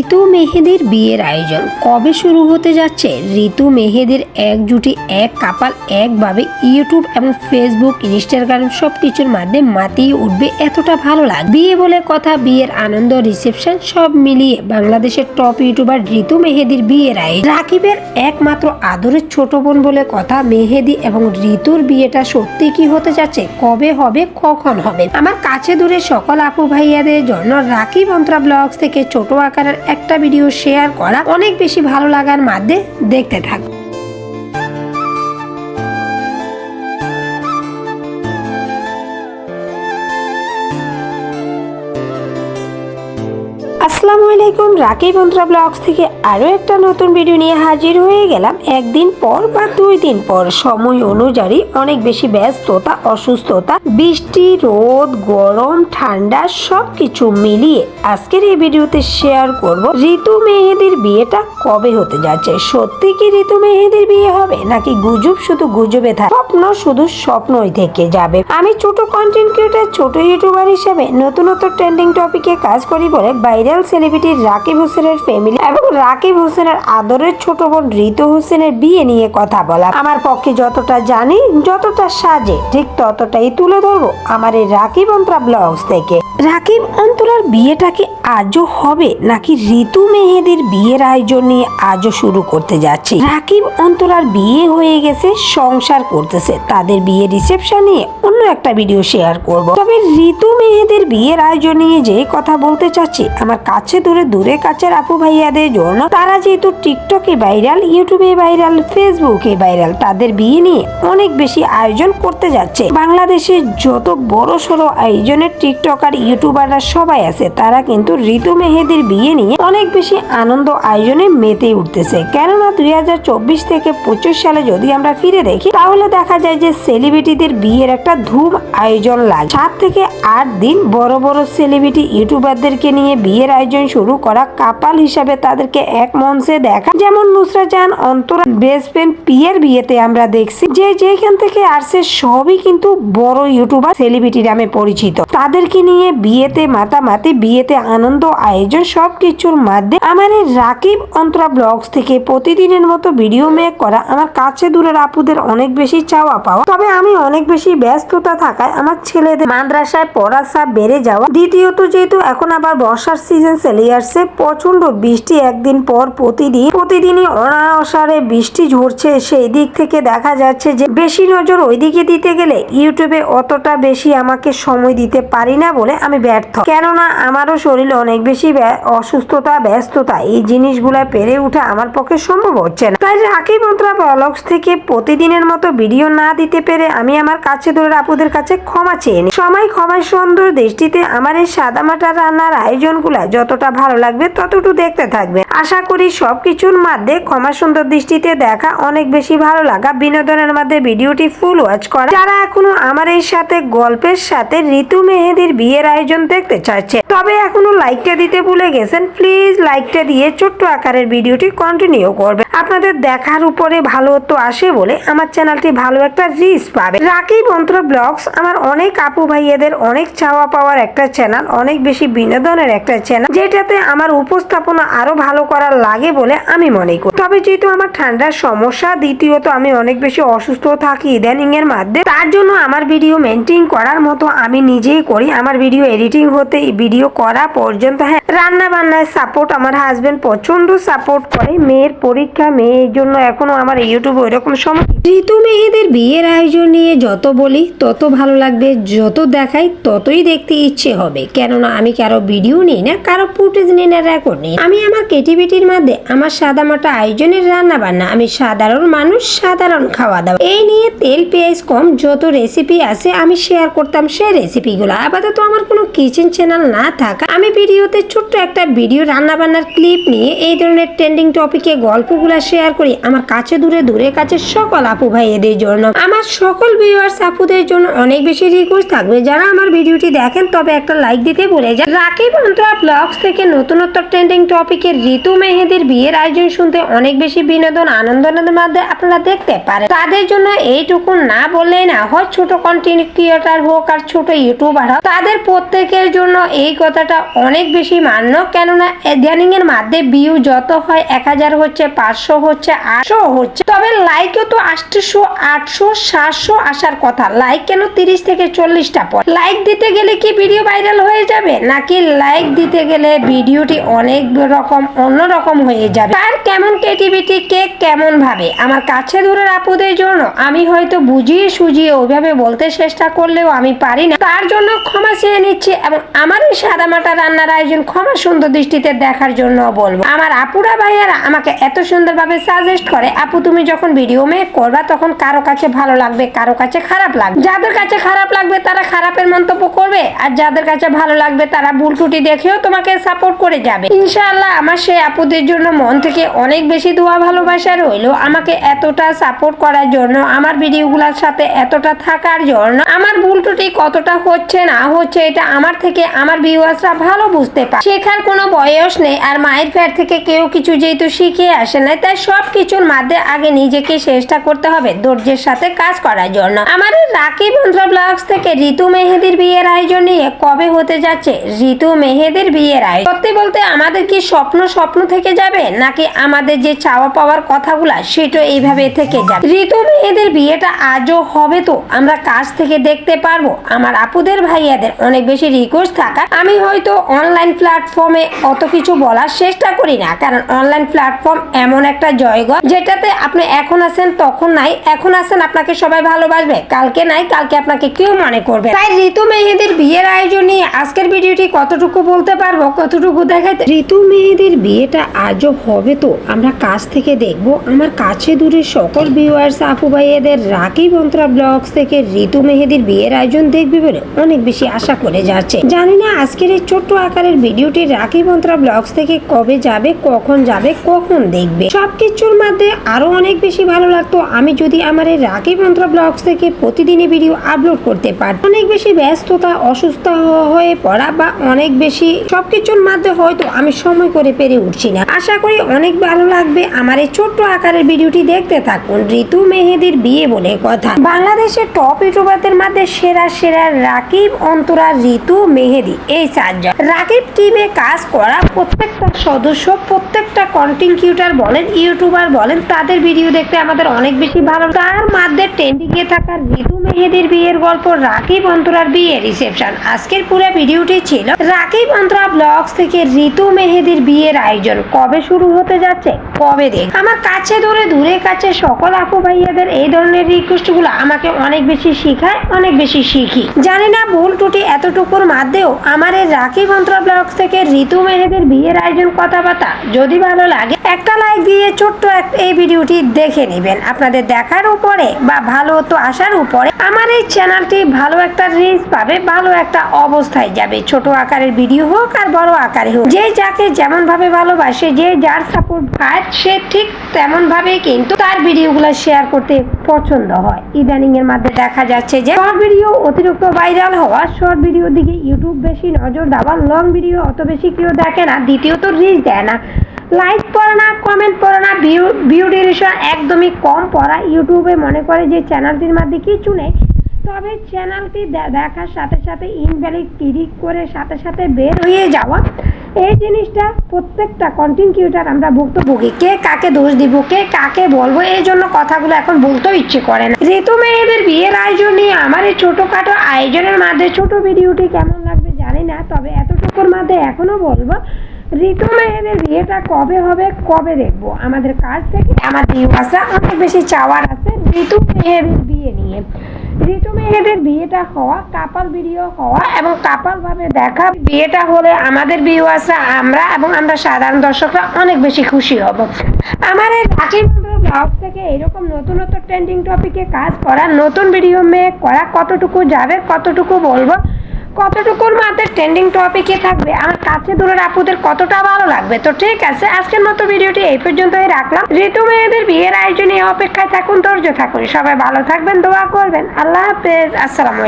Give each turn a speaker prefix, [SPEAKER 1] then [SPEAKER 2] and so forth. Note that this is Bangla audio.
[SPEAKER 1] ঋতু মেহেদির বিয়ের আয়োজন। কবে শুরু হতে যাচ্ছে? ঋতু মেহেদির এক জুটি এক কাপাল একভাবে ইউটিউব এবং ফেসবুক ইনস্টাগ্রাম সব কিছুর মাধ্যমে মাতিয়ে উঠবে এতটা ভালো লাগে। বিয়ে বলে কথা, বিয়ের আনন্দ রিসেপশন সব মিলিয়ে বাংলাদেশের টপ ইউটিউবার ঋতু মেহেদির বিয়ের আয়োজন। রাকিবের একমাত্র আদরের ছোট বোন বলে কথা, মেহেদি এবং ঋতুর বিয়েটা সত্যি কি হতে যাচ্ছে? কবে হবে? কখন হবে? আমার কাছে দূরে সকল আপু ভাইয়াদের জন্য রাকিব অন্তরা ব্লগস থেকে ছোট আকারের একটা ভিডিও শেয়ার করা অনেক বেশি ভালো লাগার মাধ্যমে দেখতে থাকো। আসসালামু আলাইকুম, রাকিব বন্ধুরা ব্লগস থেকে আরও একটা নতুন ভিডিও নিয়ে হাজির হয়ে গেলাম। একদিন পর বা দুই দিন পর, সময় অনুযায়ী অনেক বেশি ব্যস্ততা, অসুস্থতা, বৃষ্টি, রোদ, গরম, ঠান্ডা সব কিছু মিলিয়ে আজকের এই ভিডিওতে শেয়ার করব, ঋতু মেহেদির বিয়েটা কবে হতে যাচ্ছে? সত্যি কি ঋতু মেহেদির বিয়ে হবে? নাকি গুজব শুধু গুজবে থাকে? স্বপ্ন শুধু স্বপ্নই থেকে যাবে। আমি ছোট কন্টেন্ট ক্রিয়েটার ছোট ইউটিউবার হিসেবে নতুনত্ব ট্রেন্ডিং টপিকে কাজ করি বলে ভাইরাল সেলিব্রিটি রাকিব হোসেনের ফ্যামিলি এবং রাকিব হোসেনের আদরের ছোট বোন ঋতু হোসেনের বিয়ে নিয়ে কথা বলা। আমার পক্ষে যতটা জানি, যতটা সাজে, ঠিক ততটাই তুলে ধরবো আমার এই রাকিব অন্তরা ব্লগস থেকে। রাকিব অন্তরার বিয়েটা কি আজও হবে? নাকি ঋতু মেহেদের বিয়ের আয়োজন নিয়ে আজও শুরু করতে যাচ্ছে? রাকিব অন্তরার বিয়ে হয়ে গেছে, সংসার করতেছে। তাদের বিয়ে রিসেপশন নিয়ে অন্য একটা ভিডিও শেয়ার করব। তবে ঋতু মেহেদের বিয়ের আয়োজন নিয়ে যে কথা বলতে চাচ্ছি, আমার কাছে দূরে দূরে কাছের আপু ভাইয়াদের জন্য। তারা যেহেতু টিকটকে ভাইরাল ইউটিউবে ভাইরাল ফেসবুকে ভাইরাল তাদের বিয়ে নিয়ে অনেক বেশি আয়োজন করতে যাচ্ছে। বাংলাদেশের যত বড় সড়ো আয়োজনের টিকটকার ইউটিউবাররা সবাই আছে, তারা কিন্তু ঋতু মেহেদির বিয়ে নিয়ে অনেক বেশি আনন্দ আয়োজনে মেতে উঠতেছে। কেননা দুই থেকে পঁচিশ সালে যদি আমরা ফিরে দেখি, তাহলে দেখা যায় যে সেলিব্রিটিদের বিয়ের একটা ধুম আয়োজন লাগে সাত থেকে আট দিন বড় বড় সেলিব্রিটি ইউটিউবারদেরকে নিয়ে বিয়ের আয়োজন শুরু করা কাপাল হিসাবে তাদেরকে এক মঞ্চে দেখা। যেমন নুসরা জান অন্তরা, বেস্ট ফ্রেন্ড পিয়ের বিয়েতে আমরা দেখছি যে যেখান থেকে আসছে সবই কিন্তু বড় ইউটিউবার সেলিব্রিটি নামে পরিচিত। তাদেরকে নিয়ে বিয়েতে মাতামাতি, বিয়েতে আনন্দ আয়োজন সব কিছুর মাধ্যমে আমার এই রাকিব অন্তরা ব্লগস থেকে প্রতিদিনের মতো ভিডিও মেক করা আমার কাছে দূরের আপুদের অনেক বেশি চাওয়া পাওয়া। তবে আমি অনেক বেশি ব্যস্ততা থাকায় আমার ছেলেদের মাদ্রাসায় পড়া চাপ বেড়ে যাওয়া। দ্বিতীয়ত যেহেতু এখন আবার বর্ষার সিজন চলে আসছে প্রচণ্ড বৃষ্টি একদিন পর প্রতিদিন, প্রতিদিনই অনাসারে বৃষ্টি ঝরছে। সেই দিক থেকে দেখা যাচ্ছে যে বেশি নজর ওইদিকে দিতে গেলে ইউটিউবে অতটা বেশি আমাকে সময় দিতে পারি না বলে আমি ব্যর্থ। কেননা আমারও শরীরে অনেক বেশি অসুস্থতা, ব্যস্ততা, এই জিনিসগুলা পেরে ওঠা আমার পক্ষে সম্ভব হচ্ছে না। তাই রাকিব মন্ত্রা ব্লগস থেকে প্রতিদিনের মতো ভিডিও না দিতে পেরে আমি আমার কাছে দূরের আপুদের কাছে ক্ষমা চেয়ে নিই। সময়, ক্ষমার সুন্দর দৃষ্টিতে আমার এই সাদামাটা রান্নার আয়োজনগুলা যতটা ভালো লাগবে ততটুকু দেখতে থাকবে। আশা করি সবকিছুর মধ্যে ক্ষমা সুন্দর দৃষ্টিতে দেখা অনেক বেশি ভালো লাগা বিনোদনের মধ্যে ভিডিওটি ফুল ওয়াচ করা। যারা এখনও আমার এই সাথে গল্পের সাথে ঋতু মেহেদির বিয়ের আয়োজন দেখতে চাচ্ছে তবে এখনও লাইকটা দিতে ভুলে গেছেন প্লিজ লাইকটা দিয়ে ছোট্ট আকারের ভিডিওটি কন্টিনিউ করবেন। আপনাদের দেখার উপরে ভালো তো আসে বলে আমার চ্যানেলটি ভালো একটা রিচ পাবে। রাকিব অন্তর ব্লগস আমার অনেক আপু ভাইয়েদের অনেক চাওয়া পাওয়ার একটা চ্যানেল, অনেক বেশি বিনোদনের একটা চ্যানেল, যেটাতে আমার উপস্থাপনা আরও ভালো করার লাগে বলে আমি মনে করি। তবে যেহেতু আমার ঠান্ডার সমস্যা, দ্বিতীয়ত আমি অনেক বেশি অসুস্থ থাকি ইদানিং এর মাধ্যমে তার জন্য আমার ভিডিও মেনটেন করার মতো আমি নিজেই করি। আমার ভিডিও এডিটিং হতে ভিডিও করা পর্যন্ত হ্যাঁ। রান্না বান্নায় সাপোর্ট আমার হাজবেন্ড প্রচণ্ড সাপোর্ট করে। মেয়ের পরীক্ষা, মেয়ে এই জন্য এখনও আমার ইউটিউবে ওইরকম সময়। ঋতু মেয়েদের বিয়ের আয়োজন নিয়ে যত বলি, তত ভালো লাগবে। যত দেখাই, ততই দেখতে ইচ্ছে হবে। কেননা, আমি কারও ভিডিও নিই না? কারও ফুটেজ নিই না রেকর্ড নিই। আমি আমার কেটিভিটির মধ্যে আমার সাদামাটা আয়োজনের রান্না বান্না আমি সাধারণ মানুষ, সাধারণ খাওয়া দাওয়া এই নিয়ে তেল, পেঁয়াজ কম, যত রেসিপি আছে, আমি শেয়ার করতাম সেই রেসিপিগুলো আপাতত আমার কোনো কিচেন চ্যানেল না থাকা। আমি ভিডিওতে ছোট্ট একটা ভিডিও রান্না বান্নার ক্লিপ নিয়ে এই ধরনের ট্রেন্ডিং টপিকে গল্পগুলো শেয়ার করি। আমার কাছে দূরে দূরে, কাছে সকল আপু ভাইয়েদের জন্য। আমার সকল ভিউয়ার্স আপুদের জন্য অনেক বেশি রিকোয়েস্ট থাকবে। যারা আমার ভিডিওটি দেখেন, তবে একটা লাইক দিতে ভুলে যান। রাকিব অন্তরা ব্লগস থেকে নতুনত্ব ট্রেন্ডিং টপিকে ঋতু মেহেদির বিয়ের আয়োজন শুনতে অনেক বেশি বিনোদন আনন্দের মধ্যে আপনারা দেখতে পারেন। তাদের জন্য এইটুকু না বললেই না হয়, ছোট কন্টেন্ট ক্রিয়েটার হোক আর ছোট ইউটিউবার হোক, তাদের প্রত্যেকের জন্য এই কথাটা অনেক অনেক বেশি মান্য কেননা এর মধ্যে ভিউ যত হয় এক হাজার হচ্ছে, পাঁচশো হচ্ছে, আটশো হচ্ছে। তবে লাইকও তো আটশো আটশো, সাতশো আসার কথা। লাইক কেন তিরিশ থেকে চল্লিশটা পর? লাইক দিতে গেলে কি ভিডিও ভাইরাল হয়ে যাবে? নাকি লাইক দিতে গেলে ভিডিওটি অনেক রকম, অন্যরকম হয়ে যাবে? তার কেমন ক্রিয়েটিভিটি কে কেমন ভাবে? আমার কাছে দূরের আপুদের জন্য, আমি হয়তো বুঝিয়ে সুজিয়ে ওইভাবে বলতে চেষ্টা করলেও আমি পারি না। তার জন্য ক্ষমা চেয়ে নিচ্ছি এবং আমার এই সাদামাটা রান্নার আয়োজন ক্ষমা সুন্দর দৃষ্টিতে দেখার জন্য বলব। আমার আপুরা ভাইয়ারা আমাকে এত সুন্দরভাবে সাজেস্ট করে, আপু তুমি যখন ভিডিও মেক করবা তখন কারও কাছে ভালো লাগবে, কারও কাছে খারাপ লাগবে। যাদের কাছে খারাপ লাগবে তারা খারাপের মন্তব্য করবে, আর যাদের কাছে ভালো লাগবে তারা ভুল ত্রুটি দেখেও তোমাকে সাপোর্ট করে যাবে। ইনশাআল্লাহ আমার সেই আপুদের জন্য মন থেকে অনেক বেশি দোয়া, ভালোবাসা রইল। আমাকে এতটা সাপোর্ট করার জন্য, আমার ভিডিওগুলোর সাথে এতটা থাকার জন্য, আমার ভুল ত্রুটি কতটা হচ্ছে না হচ্ছে এটা আমার থেকে আমার ভিউয়ার্সরা ভালো বুঝতে পারে শেখার কোনো বয়স নেই আর মায়ের ফ্যাট থেকে কেউ কিছু যেহেতু শিখে আসে না, তাই সব কিছুর মাধ্যমে আগে নিজেকে চেষ্টা করতে হবে, ধৈর্যের সাথে কাজ করার জন্য। এই রাকিব মন্ত্রা ব্লগস থেকে ঋতু মেহেদির বিয়ের আয়োজন নিয়ে কবে হতে যাচ্ছে ঋতু মেহেদির বিয়ের আয়োজন? সত্যি বলতে আমাদের কি স্বপ্ন স্বপ্ন থেকে যাবে, নাকি আমাদের যে চাওয়া পাওয়ার কথাগুলা সেটা এইভাবে থেকে যাবে? ঋতু মেয়েদের বিয়েটা আজও হবে তো, আমরা কাছ থেকে দেখতে পারব। আমার আপুদের ভাইয়াদের অনেক বেশি রিকোয়েস্ট থাকা আমি হয়তো অনলাইন প্ল্যাটফর্মে অত কিছু বলার চেষ্টা করি না। কারণ অনলাইন প্ল্যাটফর্ম এমন একটা জয়গা যেটাতে আপনি এখন আছেন, তখন নাই, এখন আছেন, আপনাকে সবাই ভালোবাসবে। কালকে নাই, কালকে আপনাকে কেউ মনে করবে তাই ঋতু মেহেদির বিয়ের আয়োজন নিয়ে আজকের ভিডিওটি কতটুকু বলতে পারব, কতটুকু দেখাইতে? ঋতু মেহেদির বিয়েটা আজও হবে তো? আমরা কাছ থেকে দেখব। আমার কাছে দূরে সকল ভিউয়ার্স আপু ভাইয়েদের রাকিব অন্তরা ব্লগস থেকে ঋতু মেহেদির বিয়ের আয়োজন দেখবে বলে অনেক বেশি আশা করে যাচ্ছে। জানি না আজকের এই ছোট্ট আকারের ভিডিওটি রাকিব অন্তরা ব্লগস থেকে কবে যাবে, কখন যাবে, কখন দেখবে? সবকিছুর মধ্যে আরও অনেক বেশি ভালো লাগতো। আমি যদি আমার এই রাকিব অন্তরা ব্লগস থেকে প্রতিদিনই ভিডিও আপলোড করতে পারি অনেক বেশি ব্যস্ততা, অসুস্থ হয়ে পড়া বা অনেক বেশি সবকিছুর মধ্যে হয়তো আমি সময় করে পেরে উঠছি না। আশা করি অনেক ভালো লাগবে। আমার এই ছোট্ট আকারের ভিডিওটি দেখতে থাকুন। ঋতু মেহেদির বিয়ে বলে কথা। বাংলাদেশের টপ ইউটিউবারদের মধ্যে সেরা সেরা রাকিব অন্তরা ঋতু মেহেদি। এই চারজন রাকিব টিমে কাজ করা প্রত্যেকটা সদস্য, প্রত্যেকটা কন্টেন্ট ক্রিয়েটার বলেন ইউটিউবার বলেন, তাদের ভিডিও দেখতে আমাদের অনেক বেশি ভালো। তার মধ্যে ট্রেন্ডিং এ থাকা ঋতু মেহেদির বিয়ের গল্প, রাকিব অন্তরার বিয়ে রিসেপশন আজকের পুরো ভিডিওটি ছিল রাকিব অন্তরা ব্লগস থেকে ঋতু মেহেদির বিয়ের আয়োজন। কবে শুরু হতে যাচ্ছে? কবে দেখ। আমার কাছে ধরে দূরে কাছে সকল আপু ভাইয়াদের এই ধরনের রিকোয়েস্টগুলো আমাকে অনেক বেশি শিখায়, অনেক বেশি শিখি। জানি না ভুল টুটি এতটুকুর মধ্যেও আমার এই রাকিব অন্তরা ব্লগস থেকে ঋতু মেহেদের বিয়ের আয়োজন কথাবার্তা। যদি ভালো লাগে, একটা লাইক দিয়ে ছোট্ট এই ভিডিওটি দেখে নেবেন। আপনাদের দেখার উপরে বা ভালো তো আসার উপরে আমার এই চ্যানেলটি ভালো একটা রিচ পাবে, ভালো একটা অবস্থায় যাবে। ছোট আকারের ভিডিও হোক আর বড় আকারে হোক। যে যাকে যেমন ভাবে ভালোবাসে, যে যার সাপোর্ট পায়, সে ঠিক তেমন ভাবে কিন্তু তার ভিডিওগুলো শেয়ার করতে পছন্দ হয়। ইদানিং এর মধ্যে দেখা যাচ্ছে যে শর্ট ভিডিও অতিরিক্ত ভাইরাল হওয়া শর্ট ভিডিওর দিকে ইউটিউব বেশি নজর দেওয়া লং ভিডিও অত বেশি কেউ দেখে না, দ্বিতীয়ত রিচ দেয় না। লাইক পড়ে না কমেন্ট পড়ে না ভিউ ভিউ একদমই কম পড়া। ইউটিউবে মনে করে যে চ্যানেলটির মধ্যে কিছু নেই। তবে চ্যানেলটি দেখার সাথে সাথে ইনভ্যালিড ক্লিক করে সাথে সাথে বের হয়ে যাওয়া। এই জিনিসটা প্রত্যেকটা কন্টেন্ট ক্রিয়েটার আমরা ভুক্তভোগী। কে কাকে দোষ দিব, কে কাকে বলব, এই জন্য কথাগুলো এখন বলতেও ইচ্ছে করে না। ঋতু মেয়েদের বিয়ের আয়োজন নিয়ে আমার এই ছোটোখাটো আয়োজনের মাঝে ছোট ভিডিওটি কেমন লাগবে জানি না, তবে এতটুকুর মধ্যে এখনও বলব ঋতু মেহেদের বিয়েটা কবে হবে, কবে দেখব? আমাদের কাছ থেকে, আমার ভিউয়ার্সরা অনেক বেশি চাওয়ার আছে ঋতু মেয়েদের বিয়ে নিয়ে। ঋতু মেহেদের বিয়েটা হওয়া কাপাল ভিডিও হওয়া এবং কাপাল ভাবে দেখা, বিয়েটা হলে আমাদের ভিউয়ার্সরা আমরা এবং আমরা সাধারণ দর্শকরা অনেক বেশি খুশি হব। আমার এই রাকিব ব্লগ থেকে এরকম নতুন নতুন ট্রেন্ডিং টপিকে কাজ করা, নতুন ভিডিও মেক করা, কতটুকু যাবে, কতটুকু বলব কতটুকুর মাত্র ট্রেন্ডিং টপিকে থাকবে? আমার কাছে দূরের আপুদের কতটা ভালো লাগবে? তো ঠিক আছে, আজকের মতো ভিডিওটি এই পর্যন্তই রাখলাম। ঋতু মেয়েদের বিয়ের আয়োজনে অপেক্ষায় থাকুন, ধৈর্য থাকুন। সবাই ভালো থাকবেন, দোয়া করবেন। আল্লাহ হাফেজ, আসসালামু